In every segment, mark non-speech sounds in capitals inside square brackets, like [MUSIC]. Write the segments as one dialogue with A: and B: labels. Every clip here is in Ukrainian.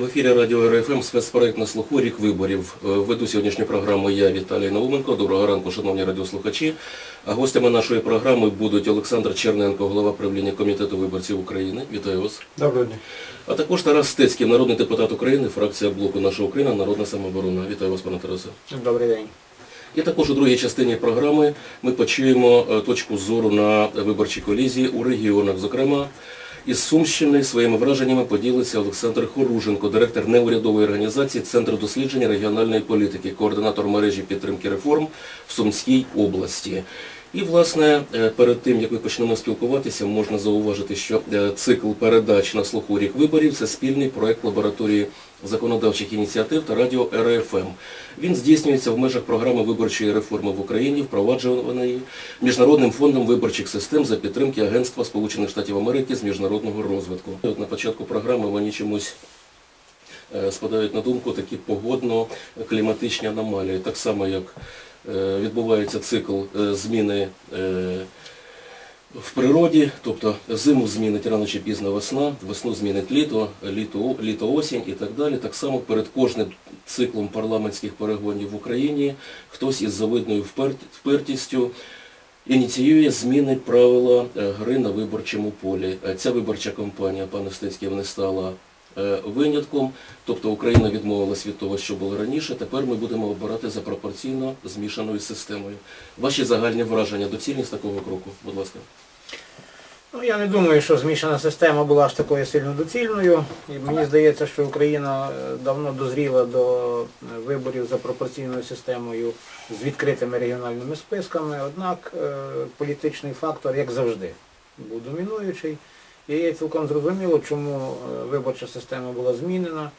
A: В ефірі Радіо РФМ спецпроект на слуху «Рік виборів». Е, Веду сьогоднішню програму я, Віталій Науменко. Доброго ранку, шановні радіослухачі. А гостями нашої програми будуть Олександр Черненко, голова правління Комітету виборців України. Вітаю вас.
B: Доброго дня.
A: А також Тарас Стецький, народний депутат України, фракція блоку «Наша Україна», Народна самооборона. Вітаю вас, пане Тарасе.
C: Добрий день.
A: І також у другій частині програми ми почуємо е, точку зору на виборчі колізії у регіонах. Зокрема, із Сумщини своїми враженнями поділиться Олександр Хоруженко, директор неурядової організації Центру дослідження регіональної політики, координатор мережі підтримки реформ в Сумській області. І, власне, е, перед тим, як ми почнемо спілкуватися, можна зауважити, що е, цикл передач на слуху рік виборів це спільний проект лабораторії законодавчих ініціатив та радіо РФМ. Він здійснюється в межах програми виборчої реформи в Україні, впроваджуваної Міжнародним фондом виборчих систем за підтримки Агентства Сполучених Штатів Америки з міжнародного розвитку. От на початку програми мені чомусь е, спадають на думку такі погодно-кліматичні аномалії, так само як е, відбувається цикл е, зміни в природі, тобто зиму змінить рано чи пізно весна, весну змінить літо, літо, літо осінь і так далі. Так само перед кожним циклом парламентських перегонів в Україні хтось із завидною впертістю ініціює зміни правила е, гри на виборчому полі. Е, Ця виборча кампанія, пане Стецький, не стала винятком, тобто Україна відмовилась від того, що було раніше, тепер ми будемо обирати за пропорційно змішаною системою. Ваші загальні враження, доцільність такого кроку, будь ласка.
C: Ну, я не думаю, що змішана система була аж такою сильно доцільною. І мені здається, що Україна е, давно дозріла до е, виборів за пропорційною системою з відкритими регіональними списками. Однак е, політичний фактор, як завжди, був домінуючий. І є цілком зрозуміло, чому е, виборча система була змінена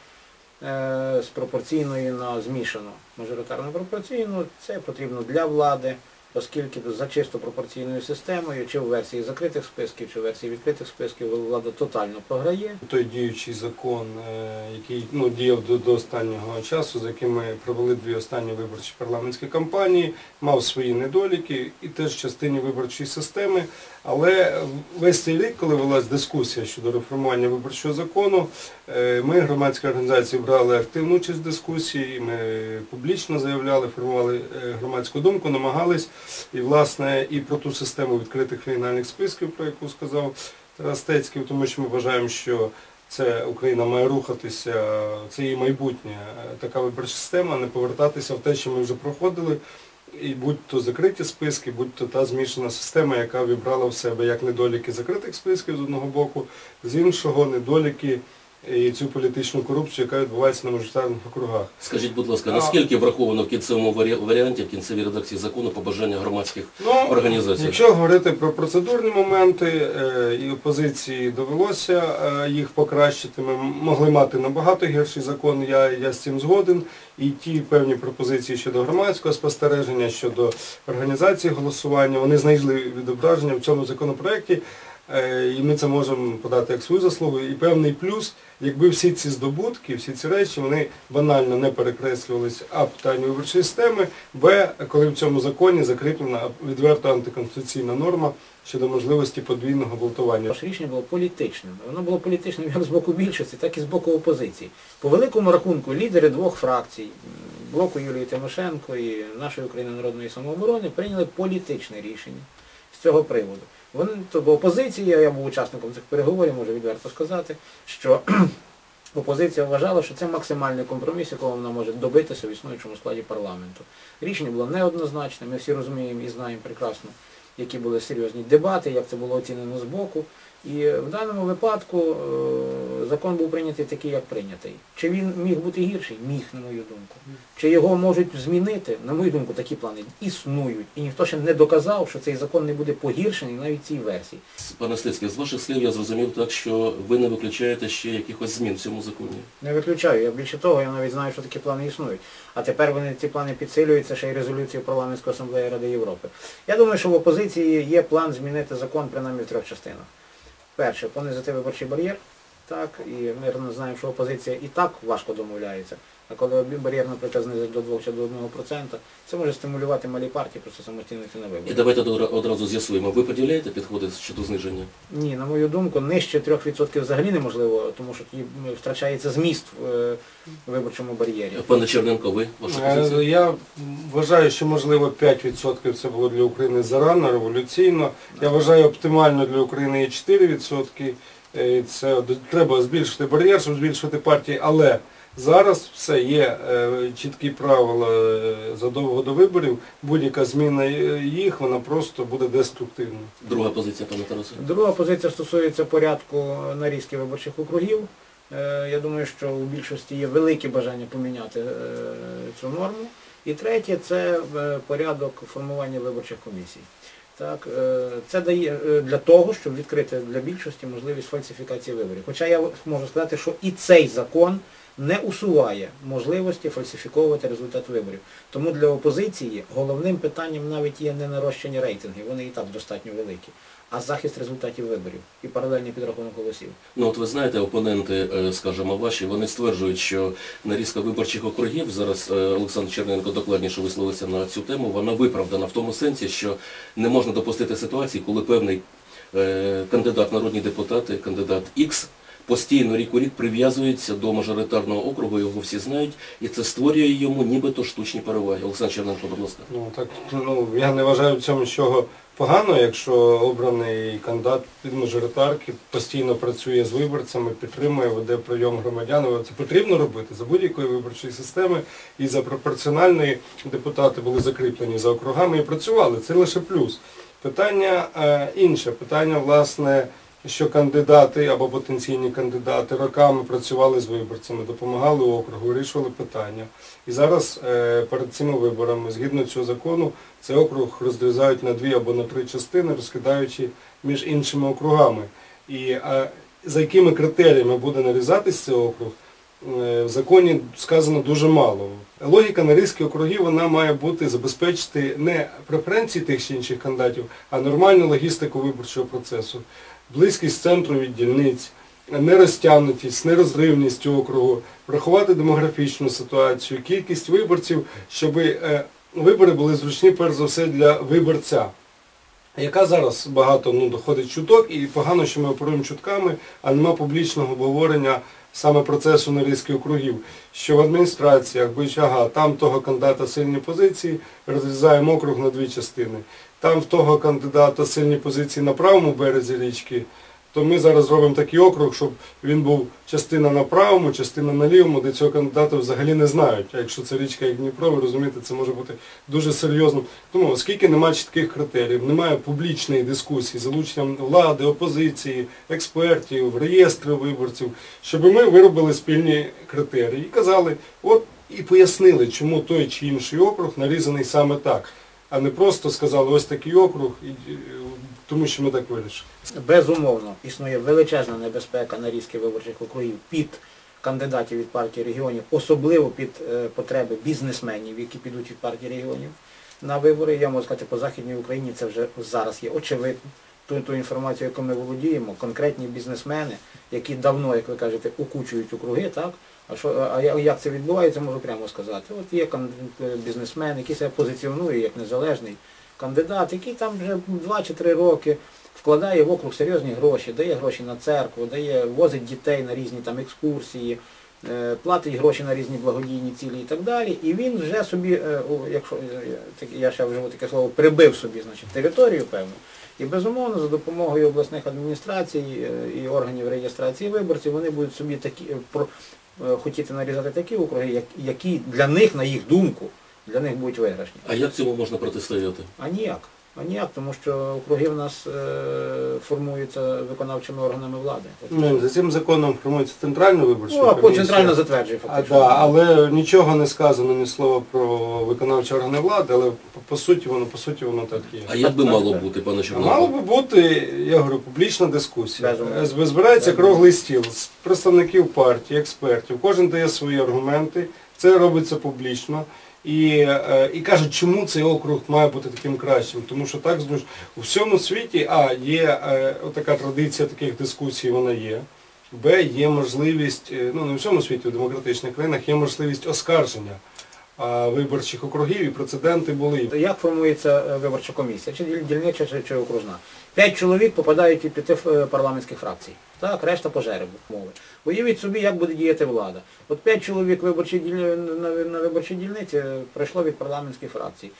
C: е, з пропорційної на змішану. Мажоритарно пропорційну. Це потрібно для влади, оскільки за чисто пропорційною системою, чи в версії закритих списків, чи в версії відкритих списків, влада тотально програє.
B: Той діючий закон, е, який ну, діяв до, до останнього часу, за яким ми провели дві останні виборчі парламентські кампанії, мав свої недоліки і теж частині виборчої системи. Але весь цей рік, коли велась дискусія щодо реформування виборчого закону, е, ми, громадські організації, брали активну участь в дискусії, ми публічно заявляли, формували е, громадську думку, намагались і, власне, і про ту систему відкритих регіональних списків, про яку сказав Тарас Стецький, тому що ми вважаємо, що це Україна має рухатися, це її майбутнє, е, така виборча система, не повертатися в те, що ми вже проходили. І будь-то закриті списки, будь-то та змішана система, яка вібрала в себе як недоліки закритих списків з одного боку, з іншого недоліки і цю політичну корупцію, яка відбувається на мажоритарних округах.
A: Скажіть, будь ласка, наскільки враховано в кінцевому варіанті, в кінцевій редакції закону побажання громадських
B: Ну,
A: організацій?
B: Якщо говорити про процедурні моменти, е, і опозиції довелося е, їх покращити, ми могли мати набагато гірший закон, я, я з цим згоден. І ті певні пропозиції щодо громадського спостереження, щодо організації голосування, вони знайшли відображення в цьому законопроекті. Е, І ми це можемо подати як свою заслугу. І певний плюс, якби всі ці здобутки, всі ці речі, вони банально не перекреслювалися а питанню виборчої системи, б, коли в цьому законі закріплена відверто антиконституційна норма щодо можливості подвійного голосування.
C: Ваше рішення було політичним. Воно було політичним як з боку більшості, так і з боку опозиції. По великому рахунку лідери двох фракцій, блоку Юлії Тимошенко і нашої України народної самооборони, прийняли політичне рішення з цього приводу. Вони, тобто опозиція, я був учасником цих переговорів, можу відверто сказати, що [CLEARS THROAT] опозиція вважала, що це максимальний компроміс, якого вона може добитися в існуючому складі парламенту. Рішення було неоднозначне, ми всі розуміємо і знаємо прекрасно, які були серйозні дебати, як це було оцінено з боку. І в даному випадку е, закон був прийнятий такий, як прийнятий. Чи він міг бути гірший? Міг, на мою думку. Чи його можуть змінити? На мою думку, такі плани існують. І ніхто ще не доказав, що цей закон не буде погіршений навіть цій версії.
A: Пане Стецький, з ваших слів я зрозумів так, що ви не виключаєте ще якихось змін в цьому законі.
C: Не виключаю. Я більше того, я навіть знаю, що такі плани існують. А тепер вони ці плани підсилюються ще й резолюцією парламентської асамблеї Ради Європи. Я думаю, що в опозиції є план змінити закон принаймні в трьох частинах. Перше, понизити виборчий бар'єр. Так, і ми знаємо, що опозиція і так важко домовляється. А коли бар'єр, наприклад, знизить до 2 чи до 1%, це може стимулювати малі партії просто самостійно йти на
A: І давайте одразу з'ясуємо, ви поділяєте підходи щодо зниження?
C: Ні, на мою думку, нижче 3% взагалі неможливо, тому що тоді втрачається зміст в е, виборчому бар'єрі.
A: Пане Черненко, ви ваша
B: Е,
A: позиція?
B: Я вважаю, що можливо 5% це було для України зарано, революційно. Я вважаю оптимально для України є 4%. Е, Це треба збільшити бар'єр, щоб збільшити партії, але зараз все є е, чіткі правила е, задовго до виборів. Будь-яка зміна е, їх, вона просто буде деструктивною.
A: Друга позиція, пане Тарасе.
C: Друга позиція стосується порядку нарізки виборчих округів. Я думаю, що у більшості є велике бажання поміняти цю норму. І третє це порядок формування виборчих комісій. Так, це дає для того, щоб відкрити для більшості можливість фальсифікації виборів. Хоча я можу сказати, що і цей закон не усуває можливості фальсифіковувати результат виборів. Тому для опозиції головним питанням навіть є не нарощення рейтингів, вони і так достатньо великі, а захист результатів виборів і паралельний підрахунок голосів.
A: Ну от ви знаєте, опоненти, е, скажімо, ваші, вони стверджують, що нарізка виборчих округів, зараз е, Олександр Черненко докладніше висловився на цю тему, вона виправдана в тому сенсі, що не можна допустити ситуації, коли певний е, кандидат народні депутати, кандидат X, постійно рік у рік прив'язується до мажоритарного округу, його всі знають, і це створює йому нібито штучні переваги. Олександр Черненко, будь ласка.
B: Ну так ну я не вважаю в цьому нічого поганого, якщо обраний кандидат від мажоритарки постійно працює з виборцями, підтримує, веде прийом громадян. Це потрібно робити за будь-якої виборчої системи і за пропорціональної депутати були закріплені за округами і працювали. Це лише плюс. Питання е, інше. Питання, власне, що кандидати або потенційні кандидати роками працювали з виборцями, допомагали округу, вирішували питання. І зараз е, перед цими виборами, згідно цього закону, цей округ розрізають на дві або на три частини, розкидаючи між іншими округами. І е, за якими критеріями буде нарізатись цей округ, е, в законі сказано дуже мало. Логіка нарізки округів вона має бути забезпечити не преференції тих чи інших кандидатів, а нормальну логістику виборчого процесу, близькість центру від дільниць, нерозтягнутість, нерозривність округу, врахувати демографічну ситуацію, кількість виборців, щоб е, вибори були зручні перш за все для виборця. Яка зараз багато ну, доходить чуток, і погано, що ми оперуємо чутками, а нема публічного обговорення саме процесу нарізки округів, що в адміністраціях, бо ага, там того кандидата сильні позиції, розрізаємо округ на дві частини. Там в того кандидата сильні позиції на правому березі річки, то ми зараз робимо такий округ, щоб він був частина на правому, частина на лівому, де цього кандидата взагалі не знають. А якщо це річка як Дніпро, ви розумієте, це може бути дуже серйозно. Тому, оскільки немає чітких критеріїв, немає публічної дискусії, залученням влади, опозиції, експертів, реєстрів виборців, щоб ми виробили спільні критерії і казали, от і пояснили, чому той чи інший округ нарізаний саме так, а не просто сказали, ось такий округ, і, тому що ми так вирішили.
C: Безумовно, існує величезна небезпека нарізки виборчих округів під кандидатів від партії регіонів, особливо під е, потреби бізнесменів, які підуть від партії регіонів на вибори. Я можу сказати, по Західній Україні це вже зараз є очевидно. Ту, ту інформацію, яку ми володіємо, конкретні бізнесмени, які давно, як ви кажете, укучують округи, так? А що, а як це відбувається, можу прямо сказати. От є е, бізнесмен, який себе позиціонує як незалежний кандидат, який там вже 2 чи 3 роки вкладає в округ серйозні гроші, дає гроші на церкву, дає, возить дітей на різні там екскурсії, е, платить гроші на різні благодійні цілі і так далі. І він вже собі, е, якщо я ще вживу таке слово, прибив собі значить, територію певну. І безумовно за допомогою обласних адміністрацій е, і органів реєстрації виборців вони будуть собі такі хотіти нарізати такі округи, як- які для них, на їх думку, для них будуть виграшні.
A: А як цьому можна протистояти?
C: А ніяк. А ніяк, тому що округи в нас е, формуються виконавчими органами влади.
B: Ну, за цим законом формується центральна виборча
C: Ну, а
B: комісія.
C: центрально затверджує
B: А, да, але нічого не сказано, ні слова про виконавчі органи влади, але по, по суті воно по суті воно так є.
A: А як би мало бути, пане
B: А мало би бути, я говорю, публічна дискусія.
C: Безумовно.
B: З- Збирається
C: Безумовно.
B: круглий стіл з представників партії, експертів. Кожен дає свої аргументи. Це робиться публічно. І, е, і кажуть, чому цей округ має бути таким кращим. Тому що так у всьому світі, а є е, така традиція таких дискусій, вона є. Б, є можливість, е, ну не в всьому світі, в демократичних країнах є можливість оскарження виборчих округів і прецеденти були.
C: Як формується е, виборча комісія? Чи діль- дільнича, чи, чи окружна? П'ять чоловік попадають від п'яти е, парламентських фракцій. Так, решта по жеребу мови. Уявіть собі, як буде діяти влада. От п'ять чоловік виборчі на, на виборчій дільниці е, прийшло від парламентських фракцій.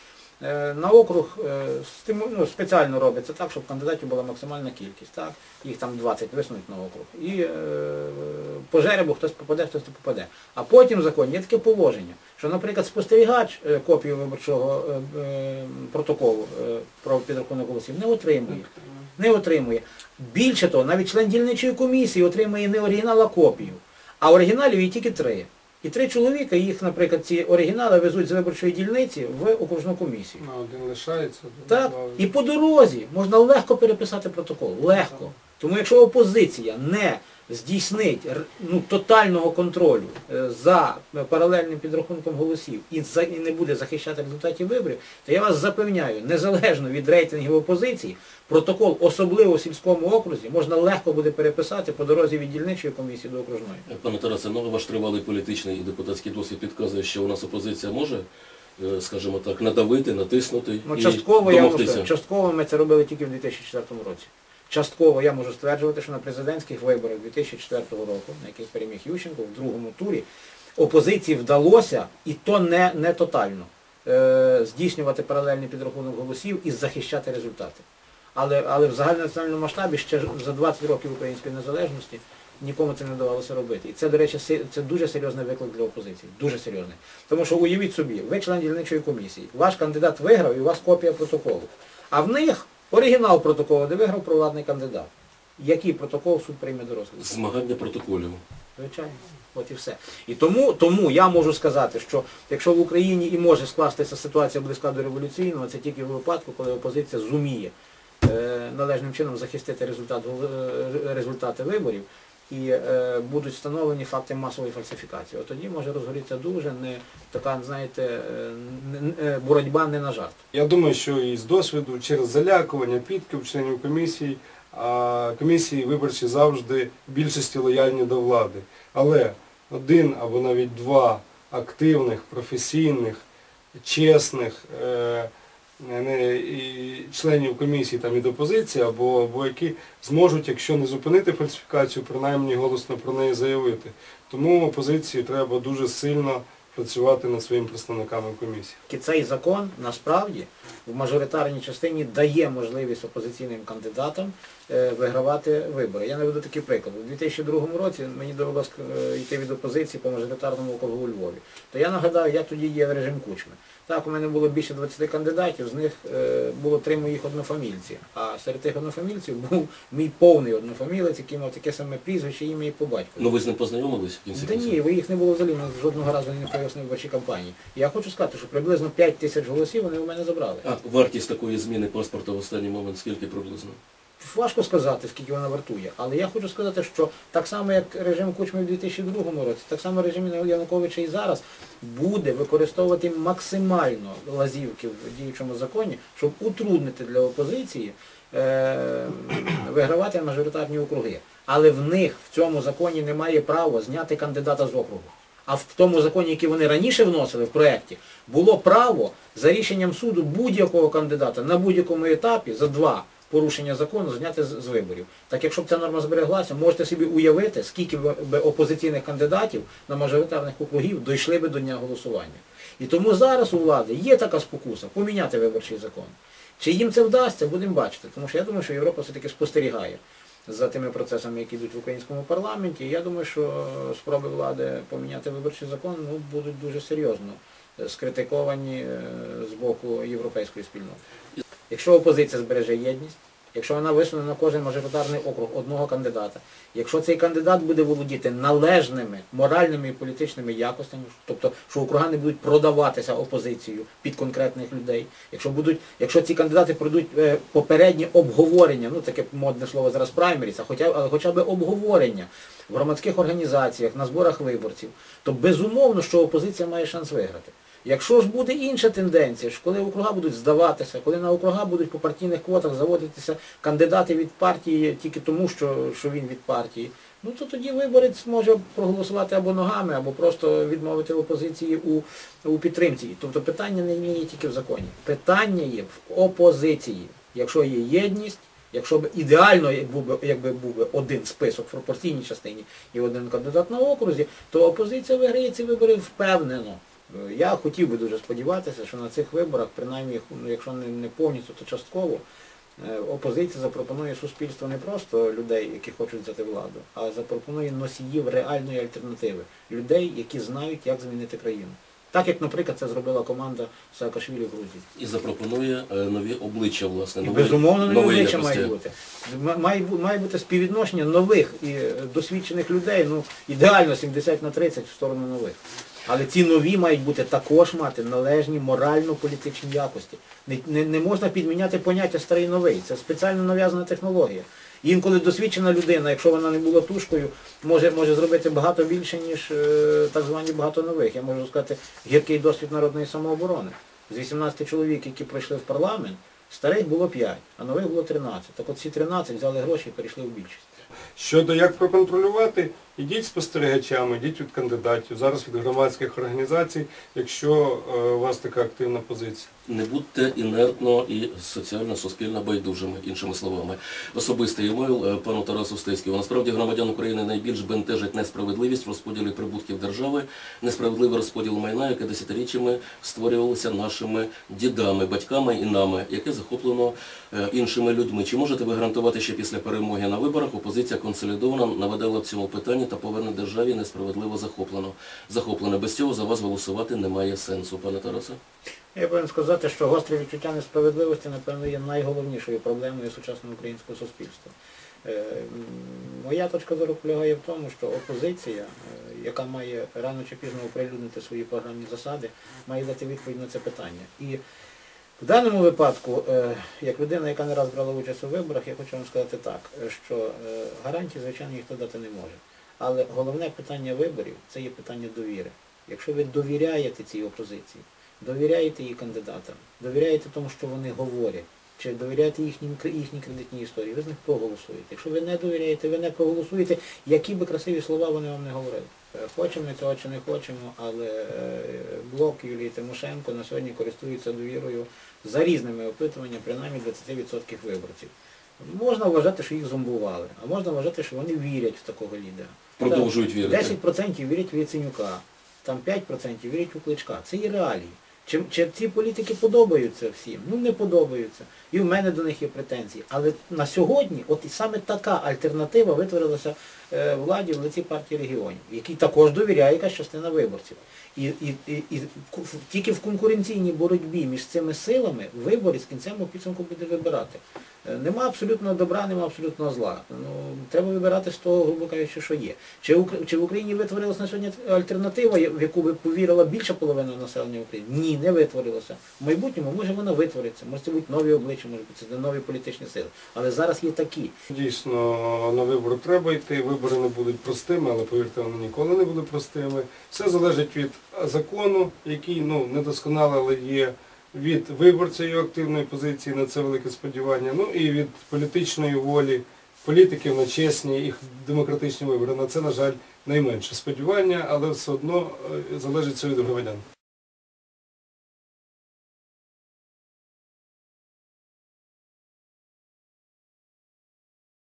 C: Е, На округ е, ну, спеціально робиться так, щоб кандидатів була максимальна кількість. Так? Їх там 20 висунуть на округ. І е, по жеребу хтось попаде, хтось не попаде. А потім в законі є таке положення, що, наприклад, спостерігач е, копію виборчого е, протоколу е, про підрахунок голосів не отримує. Не отримує. Більше того, навіть член дільничої комісії отримує не оригінал, а копію. А оригіналів є тільки три. І три чоловіка, їх, наприклад, ці оригінали везуть з виборчої дільниці в окружну комісію.
B: Ну, один лишається.
C: Так? І по дорозі можна легко переписати протокол. Легко. Тому якщо опозиція не здійснить ну, тотального контролю е, за паралельним підрахунком голосів і, за, і не буде захищати результатів виборів, то я вас запевняю, незалежно від рейтингів опозиції, протокол, особливо в сільському окрузі, можна легко буде переписати по дорозі від дільничої комісії до окружної.
A: Пане Тарасе, ну ваш тривалий політичний і депутатський досвід підказує, що у нас опозиція може, е, скажімо так, надавити, натиснути
C: Ну,
A: і
C: частково, я можу частково ми це робили тільки в 2004 році. Частково я можу стверджувати, що на президентських виборах 2004 року, на яких переміг Ющенко, в другому турі, опозиції вдалося, і то не, не тотально, е, здійснювати паралельний підрахунок голосів і захищати результати. Але, але в загальнонаціональному масштабі ще за 20 років української незалежності нікому це не давалося робити. І це, до речі, це дуже серйозний виклик для опозиції. Дуже серйозний. Тому що уявіть собі, ви член дільничої комісії, ваш кандидат виграв і у вас копія протоколу. А в них оригінал протоколу, де виграв провладний кандидат. Який протокол суд прийме до розгляду?
A: Змагання протоколів.
C: Звичайно. От і все. І тому, тому я можу сказати, що якщо в Україні і може скластися ситуація близька до революційного, це тільки в випадку, коли опозиція зуміє належним чином захистити результат, е, результати виборів і е, будуть встановлені факти масової фальсифікації. От тоді може розгорітися дуже не така, знаєте, е, не- е, боротьба не на жарт.
B: Я думаю, що і з досвіду, через залякування, підкуп членів комісії, а комісії виборчі завжди в більшості лояльні до влади. Але один або навіть два активних, професійних, чесних е, не, і членів комісії там від опозиції, або, або які зможуть, якщо не зупинити фальсифікацію, принаймні голосно про неї заявити. Тому опозиції треба дуже сильно працювати над своїми представниками в комісії.
C: Цей закон насправді в мажоритарній частині дає можливість опозиційним кандидатам е, вигравати вибори. Я наведу такий приклад. У 2002 році мені довелося е, йти від опозиції по мажоритарному округу у Львові. То я нагадаю, як тоді є в режим кучми. Так, у мене було більше 20 кандидатів, з них е, було три моїх однофамільці. А серед тих однофамільців був мій повний однофамілець, який мав таке саме прізвище, ім'я і по батькові.
A: Ну ви з ним познайомились в кінці
C: Та ні, ви їх не було взагалі, нас жодного разу не пояснив виборчій кампанії. Я хочу сказати, що приблизно 5 тисяч голосів вони у мене забрали.
A: А вартість такої зміни паспорта в останній момент скільки приблизно?
C: Важко сказати, скільки вона вартує, але я хочу сказати, що так само, як режим Кучми в 2002 році, так само режим Януковича і зараз буде використовувати максимально лазівки в діючому законі, щоб утруднити для опозиції е, вигравати мажоритарні округи. Але в них в цьому законі немає права зняти кандидата з округу. А в тому законі, який вони раніше вносили в проєкті, було право за рішенням суду будь-якого кандидата на будь-якому етапі за два порушення закону зняти з, виборів. Так якщо б ця норма збереглася, можете собі уявити, скільки б опозиційних кандидатів на мажоритарних округів дійшли би до дня голосування. І тому зараз у влади є така спокуса поміняти виборчий закон. Чи їм це вдасться, будемо бачити. Тому що я думаю, що Європа все-таки спостерігає за тими процесами, які йдуть в українському парламенті. Я думаю, що спроби влади поміняти виборчий закон ну, будуть дуже серйозно скритиковані е, з боку європейської спільноти. Якщо опозиція збереже єдність, якщо вона висуне на кожен мажоритарний округ одного кандидата, якщо цей кандидат буде володіти належними моральними і політичними якостями, тобто, що округа будуть продаватися опозицією під конкретних людей, якщо будуть, якщо ці кандидати пройдуть е, попереднє обговорення, ну таке модне слово зараз праймеріс, а хоча, але хоча б обговорення в громадських організаціях, на зборах виборців, то безумовно, що опозиція має шанс виграти. Якщо ж буде інша тенденція, що коли округа будуть здаватися, коли на округа будуть по партійних квотах заводитися кандидати від партії тільки тому, що, що він від партії, ну то тоді виборець може проголосувати або ногами, або просто відмовити опозиції у, у підтримці. Тобто питання не є тільки в законі. Питання є в опозиції. Якщо є єдність, якщо б ідеально якби був би один список в пропорційній частині і один кандидат на окрузі, то опозиція виграє ці вибори впевнено. Е, Я хотів би дуже сподіватися, що на цих виборах, принаймні, ну, якщо не, повністю, то частково, е, опозиція запропонує суспільству не просто людей, які хочуть взяти владу, а запропонує носіїв реальної альтернативи. Людей, які знають, як змінити країну. Так як, наприклад, це зробила команда Саакашвілі в Грузії.
A: І запропонує е, нові обличчя, власне,
C: І, Безумовно, нові обличчя має бути. Має, має бути співвідношення нових і досвідчених людей, ну ідеально 70 на 30 в сторону нових. Але ці нові мають бути також мати належні морально-політичні якості. Не, не, не можна підміняти поняття старий новий. Це спеціально нав'язана технологія. Інколи досвідчена людина, якщо вона не була тушкою, може, може зробити багато більше, ніж е, так звані багато нових. Я можу сказати, гіркий досвід народної самооборони. З 18 чоловік, які пройшли в парламент, старих було 5, а нових було 13. Так от ці 13 взяли гроші і перейшли в більшість.
B: Щодо як проконтролювати, ідіть спостерігачами, ідіть від кандидатів, зараз від громадських організацій, якщо е, у вас така активна позиція.
A: Не будьте інертно і соціально-суспільно байдужими, іншими словами. Особистий емейл е, пану Тарасу Стецькому. Насправді громадян України найбільш бентежить несправедливість в розподілі прибутків держави, несправедливий розподіл майна, яке десятиріччями створювалося нашими дідами, батьками і нами, яке захоплено е, іншими людьми. Чи можете ви гарантувати, що після перемоги на виборах опозиція консолідована наведе лад цьому питанні та поверне державі несправедливо захоплено? Захоплене. Без цього за вас голосувати немає сенсу, пане Тарасе.
C: Я повинен сказати, що гостре відчуття несправедливості, напевно, є найголовнішою проблемою сучасного українського суспільства. Е, Моя точка зору полягає в тому, що опозиція, е, яка має рано чи пізно оприлюднити свої програмні засади, має дати відповідь на це питання. І в даному випадку, е, як людина, яка не раз брала участь у виборах, я хочу вам сказати так, що гарантій, звичайно, ніхто дати не може. Але головне питання виборів це є питання довіри. Якщо ви довіряєте цій опозиції, довіряєте її кандидатам, довіряєте тому, що вони говорять, чи довіряєте їхній кредитній історії, ви з них проголосуєте. Якщо ви не довіряєте, ви не проголосуєте, які би красиві слова вони вам не говорили. Е, Хочемо ми цього чи не хочемо, але е, блок Юлії Тимошенко на сьогодні користується довірою за різними опитуваннями, принаймні 20% виборців. Можна вважати, що їх зомбували, а можна вважати, що вони вірять в такого лідера.
A: Продовжують вірити.
C: 10% вірять в Яценюка, там 5% вірять у Кличка. Це є реалії. Чи, чи ці політики подобаються всім? Ну не подобаються. І в мене до них є претензії. Але на сьогодні, от і саме така альтернатива витворилася владі в лиці партії регіонів, якій також довіряє якась частина виборців. І, і, і, і тільки в конкуренційній боротьбі між цими силами виборець кінцевому підсумку буде вибирати. Е, Нема абсолютного добра, нема абсолютного зла. Ну, треба вибирати з того, грубо кажучи, що є. Чи, чи в Україні витворилася на сьогодні альтернатива, в яку би повірила більша половина населення України? Ні, не витворилася. В майбутньому може вона витвориться, може це будуть нові обличчя, може це нові політичні сили. Але зараз є такі.
B: Дійсно, на вибори треба йти, вибори не будуть простими, але повірте, вони ніколи не будуть простими. Все залежить від закону, який ну, недосконалий, але є, від виборця його активної позиції, на це велике сподівання, ну і від політичної волі політиків на чесні і демократичні вибори. На це, на жаль, найменше сподівання, але все одно е, залежить все від громадян.